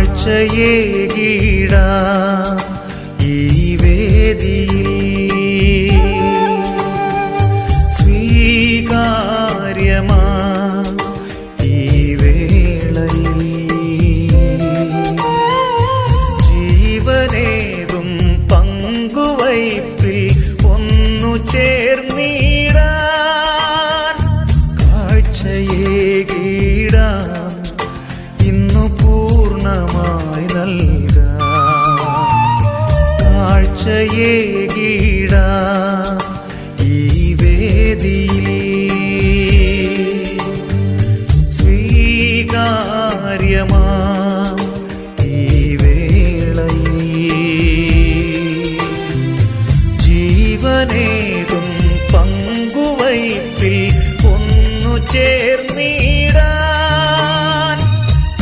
കാഴ്ചയേകീട. ഈ വേദിയിൽ സ്വീകാര്യമാ. ഈ കാഴ്ചയേകീടാം ഈ വേദിയിൽ സ്വീകാര്യമാ.